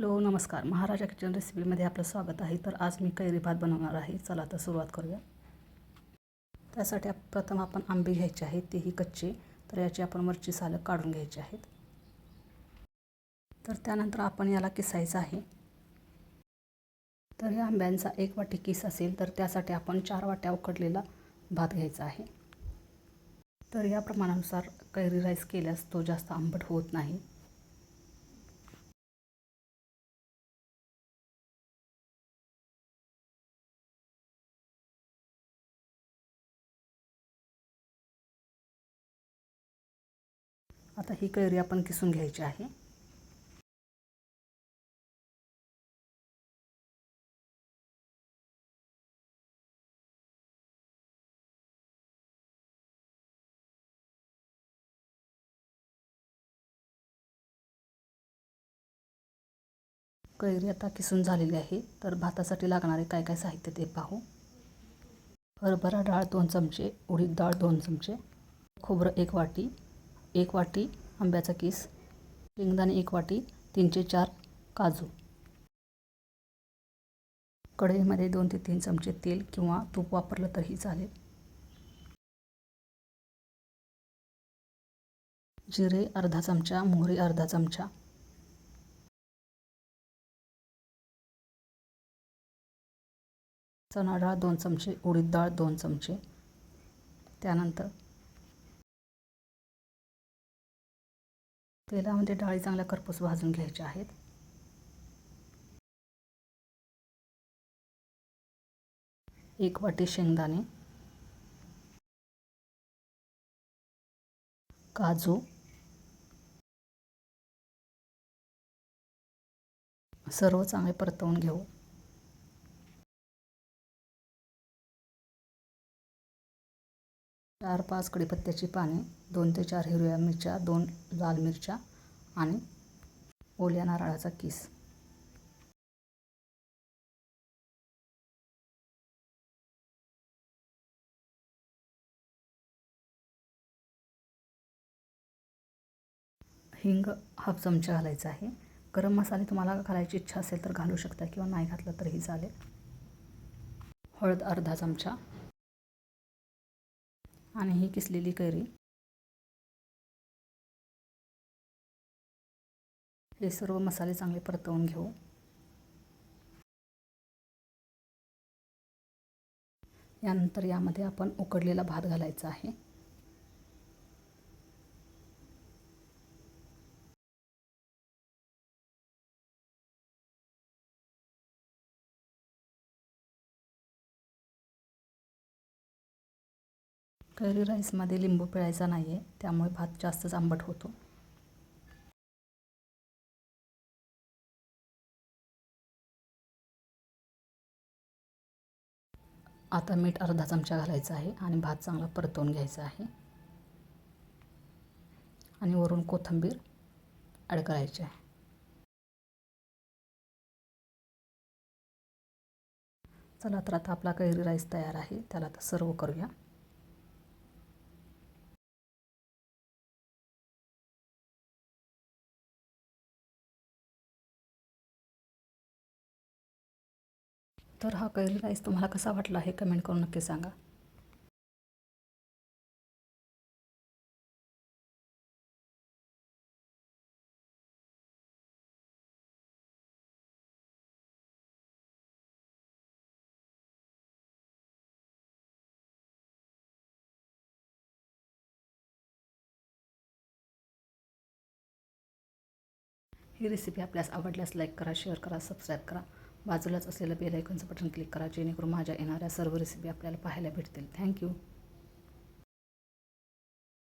Hello नमस्कार. महाराजा kitchen रेसिपीमध्ये आपलं स्वागत आहे. तर आज मी कैरी भात बनवणार आहे. चला तर सुरुवात करूया. त्यासाठी प्रथम आपण आंबे घ्यायचे आहेत. तेही कच्चे. तर याची आपण वरची सालं काढून घ्यायची आहेत. तर त्यानंतर आपण याला किसायचं आहे. तर या आंब्यांचा एक वाटी किस असेल तर त्यासाठी आपण चार वाट्या उकडलेला भात घ्यायचा आहे. तर या प्रमाणानुसार कैरी राईस केल्यास तो जास्त आंबट होत नाही. आता ही कैरी आपण किसून घ्यायची आहे. कैरी आता किसून झालेली आहे. तर भातासाठी लागणारे काय काय साहित्य ते पाहू. हरभरा डाळ दोन चमचे उडीद डाळ दोन चमचे खोबरं एक वाटी एक वाटी आंब्याचा किस शेंगदाणे एक वाटी तीनशे चार काजू. कढईमध्ये दोन ते तीन चमचे तेल किंवा तूप वापरलं तरीही चालेल. जिरे अर्धा चमचा मोहरी अर्धा चमचा. चणा डाळ दोन चमचे उडीद डाळ दोन चमचे. त्यानंतर तेलामध्ये डाळी चांगल्या करपूस भाजून घ्यायच्या आहेत. एक वाटी शेंगदाणे. काजू. सर्व चांगले परतवून घेऊ. चार पाच कडीपत्त्याची पाने दोन ते चार हिरव्या मिरच्या दोन लाल मिरच्या आणि ओल्या नारळाचा किस. हिंग हाफ चमचा घालायचा आहे. गरम मसाले तुम्हाला घालायची इच्छा असेल तर घालू शकता किंवा नाही घातलं तरीही चालेल. हळद अर्धा चमचा. आणि ही किसलेली कैरी. हे सर्व मसाले चांगले परतवून घेऊ. यानंतर यामध्ये आपण उकडलेला भात घालायचा आहे. कैरी राईसमध्ये लिंबू पिळायचा नाही आहे त्यामुळे भात जास्तच आंबट होतो. आता मीठ अर्धा चमचा घालायचा आहे आणि भात चांगला परतवून घ्यायचा आहे. आणि वरून कोथिंबीर ॲड करायची आहे. चला तर आता आपला कैरी राईस तयार आहे त्याला आता सर्व करूया. तर हा कैरी राईस तुम्हाला कसा वाटला हे कमेंट करून नक्की सांगा. ही रेसिपी आपल्यास आवडल्यास लाईक करा शेअर करा सबस्क्राईब करा. बाजूलाच असलेलं बेल आयकॉनचं बटन क्लिक करा जेणेकरून माझ्या येणाऱ्या सर्व रेसिपी आपल्याला पाहायला भेटतील. थँक्यू